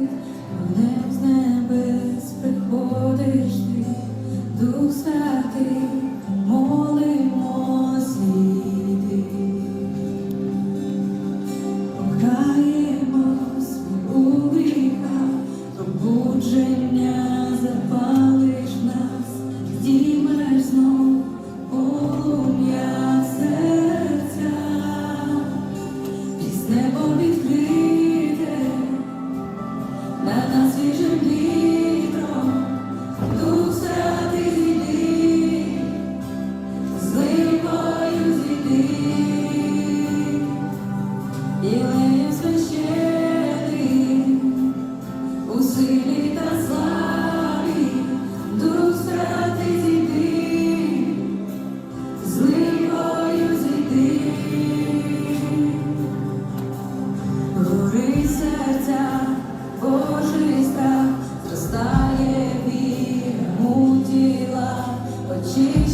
Нем з небес приходиш ти, дух святий, молим. Божий страх зростає віра у очі.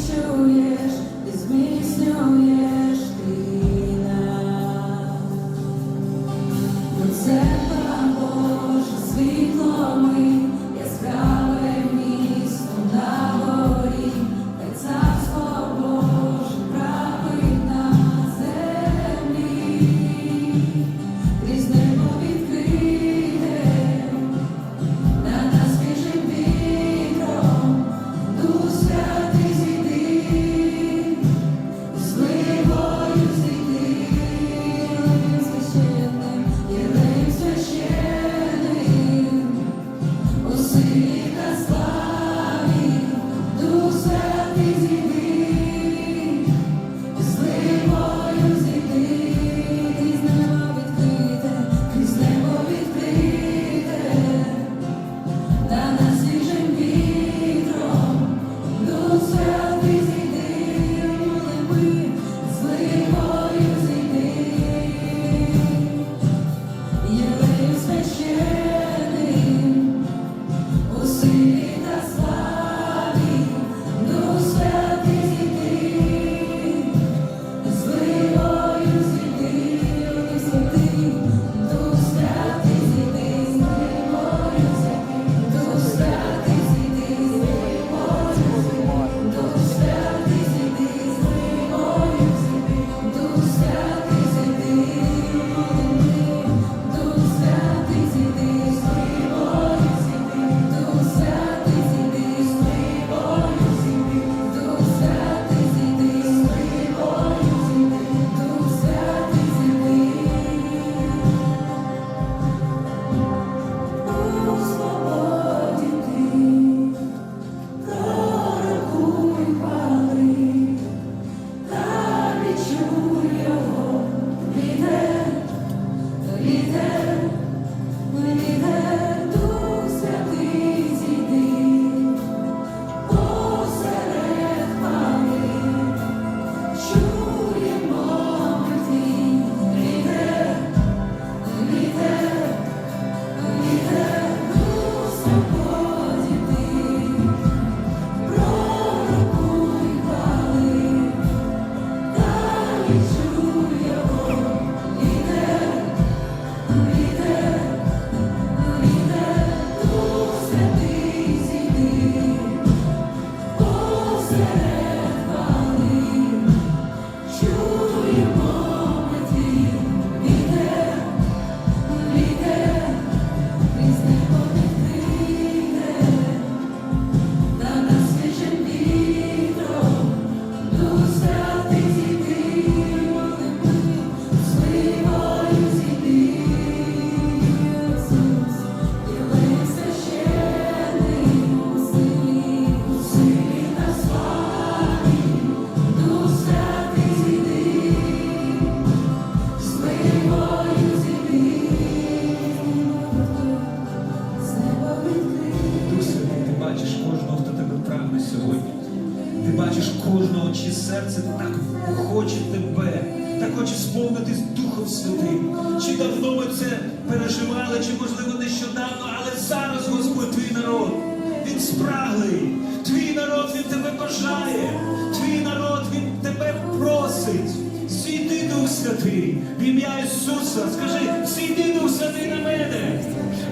бажає, твій народ, Він тебе просить. Зійди, Дух Святий, в ім'я Ісуса. Скажи, зійди, Дух Святий на мене,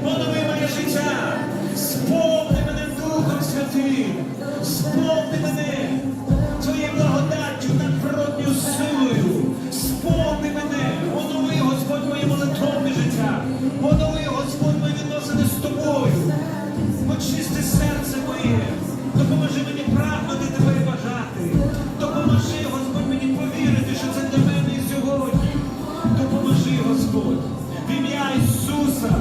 понови моє життя, сповни мене Духом Святим, сповни мене. Допоможи мені прагнути тебе і бажати. Допоможи, Господь, мені повірити, що це для мене і сьогодні. Допоможи, Господь, в ім'я Ісуса.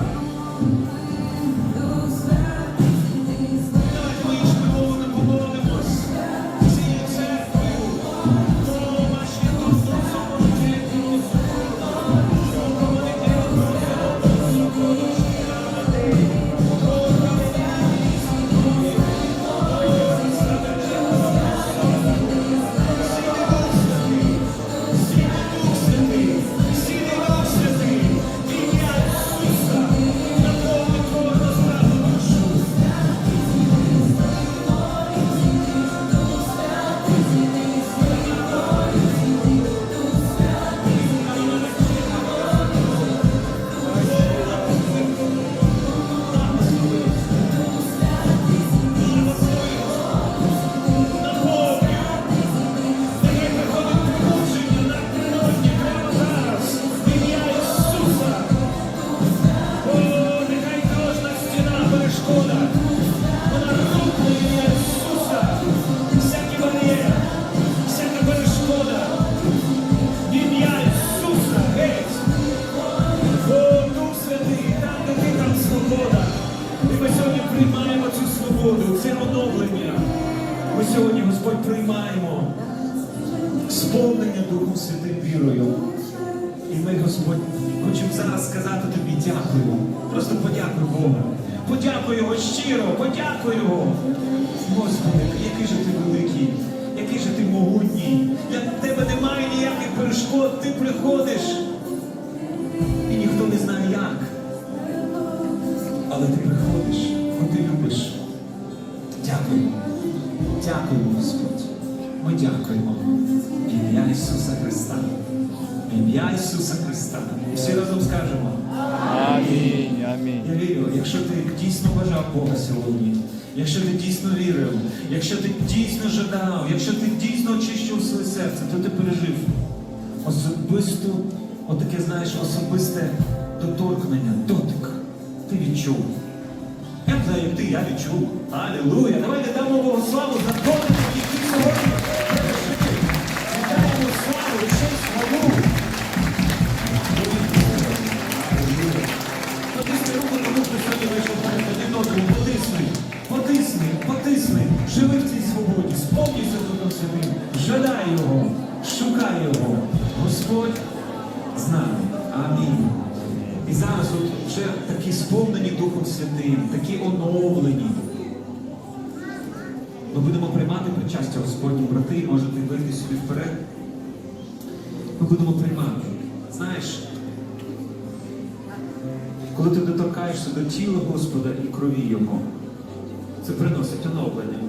Це оновлення. Ми сьогодні, Господь, приймаємо сповнення Духом Святим вірою. І ми, Господь, хочемо зараз сказати тобі дякую. Просто подякуй Бога. Подякуй Його щиро, подякуй Його. Господи, який же ти великий, який же ти могутній. Для тебе немає ніяких перешкод, ти приходиш. І ніхто не знає як. Але ти приходиш, бо ти любиш. Дякуємо. Дякуємо, Господь. Ми дякуємо. Ім'я Ісуса Христа. Ім'я Ісуса Христа. І всі разом скажемо. Амінь, амінь. Я вірю, якщо ти дійсно бажав Бога сьогодні, якщо ти дійсно вірив, якщо ти дійсно жадав, якщо ти дійсно очищував своє серце, то ти пережив особисту, отаке, знаєш, особисте доторкнення, дотик. Ти відчув. Ти, я відчув. Алілуя! Давайте дамо Богу славу за дотик, І зараз от вже такі сповнені Духом Святим, такі оновлені. Ми будемо приймати причастя Господні, брати, можете вийти собі вперед. Ми будемо приймати. Знаєш, коли ти доторкаєшся до тіла Господа і крові Його, це приносить оновлення.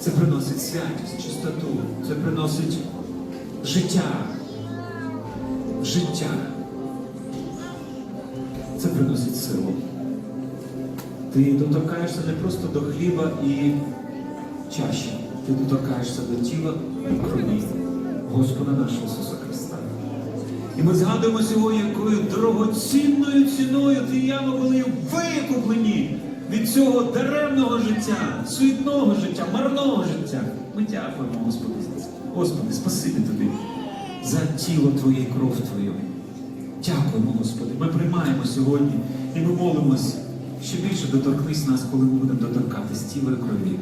Це приносить святість, чистоту, це приносить життя. Життя. Це приносить силу. Ти доторкаєшся не просто до хліба і чаші, ти доторкаєшся до тіла і крові Господа нашого Ісуса Христа. І ми згадуємо сьогодні, якою дорогоцінною ціною ти і я були викуплені від цього даремного життя, суетного життя, марного життя. Ми дякуємо, Господи. Господи, спасибі тобі за тіло Твоє і кров Твою. Дякуємо, Господи. Ми приймаємо сьогодні і ми молимось. Ще більше доторкнись нас, коли ми будемо доторкатись тіла крові.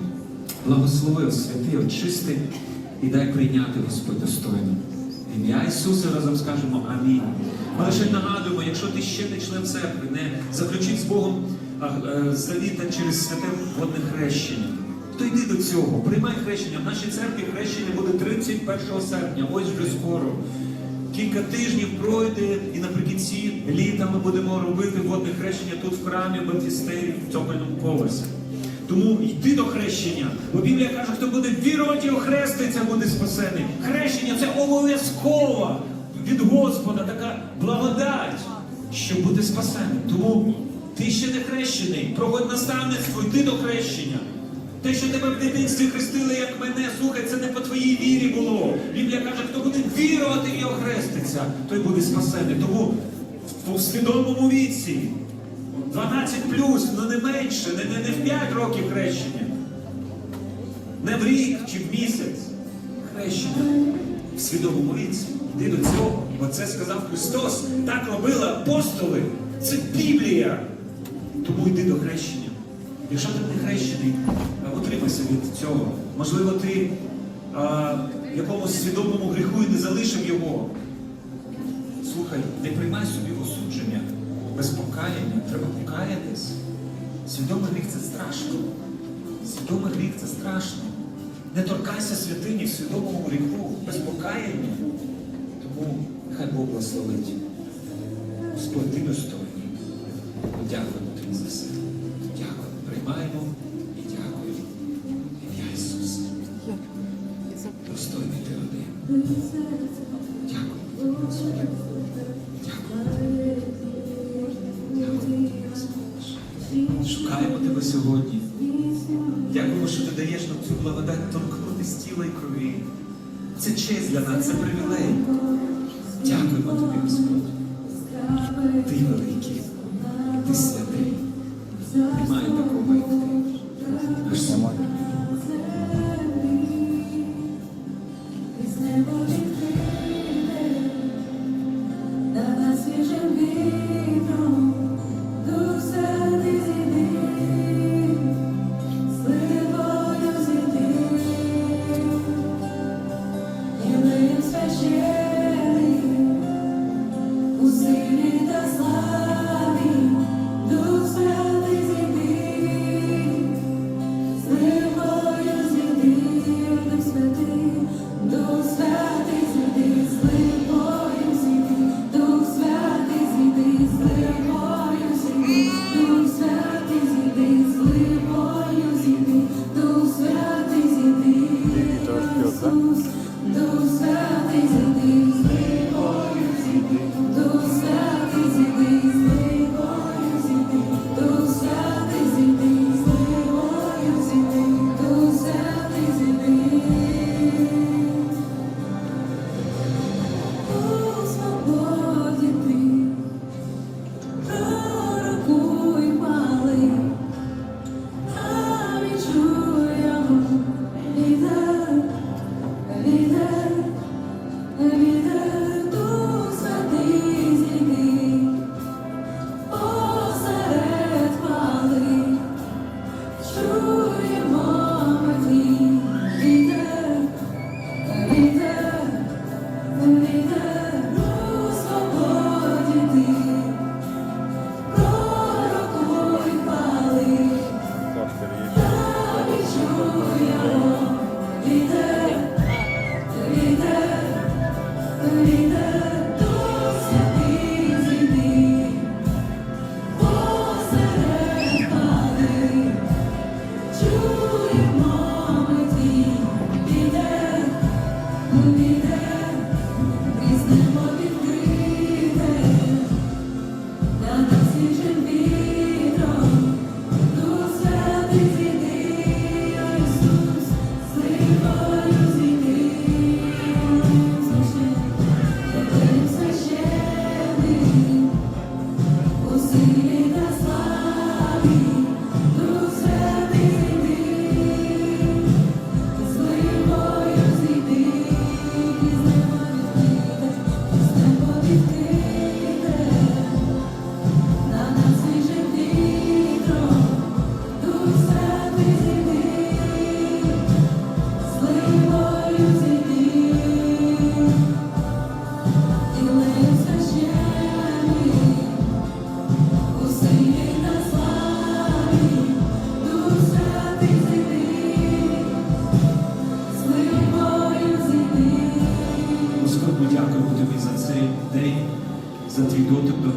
Благослови, освяти, очисти і дай прийняти Господь достойно. Ім'я Ісуса разом скажемо Амінь. Ми лише нагадуємо, якщо ти ще не член церкви, не заключив з Богом е, завіта через святе водне хрещення, то йди до цього, приймай хрещення. В нашій церкві хрещення буде 31 серпня, ось вже скоро. Кілька тижнів пройде, і наприкінці літа ми будемо робити водне хрещення тут в храмі Баптістері в цокольному поверсі. Тому йди до хрещення. Бо Біблія каже, хто буде вірувати і охреститься, буде спасений. Хрещення це обов'язкова від Господа така благодать, щоб бути спасеним. Тому ти ще не хрещений. Проводь наставництво, йди до хрещення. Те, що тебе в дитинстві хрестили, як мене, слухай, це не по твоїй вірі було. Біблія каже, хто буде вірувати і охреститься, той буде спасений. Тому в свідомому віці 12 плюс, ну не менше, не, не, не в 5 років хрещення. Не в рік чи в місяць. Хрещення в свідомому віці. Йди до цього, бо це сказав Христос. Так робили апостоли. Це Біблія. Тому йди до хрещення. Якщо ти не хрещений, утримайся від цього. Можливо, ти а, в якомусь свідомому гріху і не залишив його. Слухай, не приймай собі осудження без покаяння. Треба покаятись. Свідомий гріх це страшно. Свідомий гріх це страшно. Не торкайся святині в свідомому гріху без покаяння. Тому хай Бог благословить. Господь, ти достойний. Дякуємо тобі за все. Дякую. Приймаємо і дякую. Ім'я Ісуса. Достойний ти один. Дякую. Шукаємо тебе сьогодні. Дякуємо, що ти даєш нам цю благодать торкнутися тіла і крові. Це честь для нас, це привілей. Дякуємо тобі, Господь. Ти великий,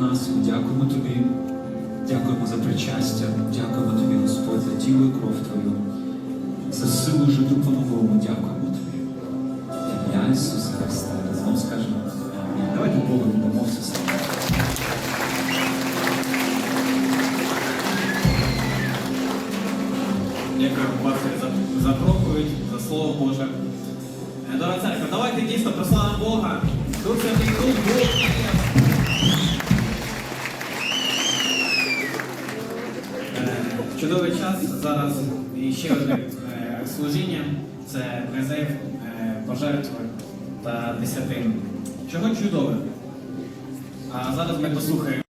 нас. Дякуємо тобі. Дякуємо за причастя. Дякуємо тобі, Господь, за тіло і кров Твою, за силу жити по-новому. Дякуємо тобі. Ім'я Ісуса Христа. Разом скажемо. Давайте Богу віддамо все слава. Дякую, пастор, за, проповідь, за слово Боже. Дорога церква, давайте дійсно прославимо Бога. Дух Святий, Дух Бог. Чудовий час зараз ще один е, служіння це призив, е, пожертви та десятин. Чого чудове? А зараз ми послухаємо.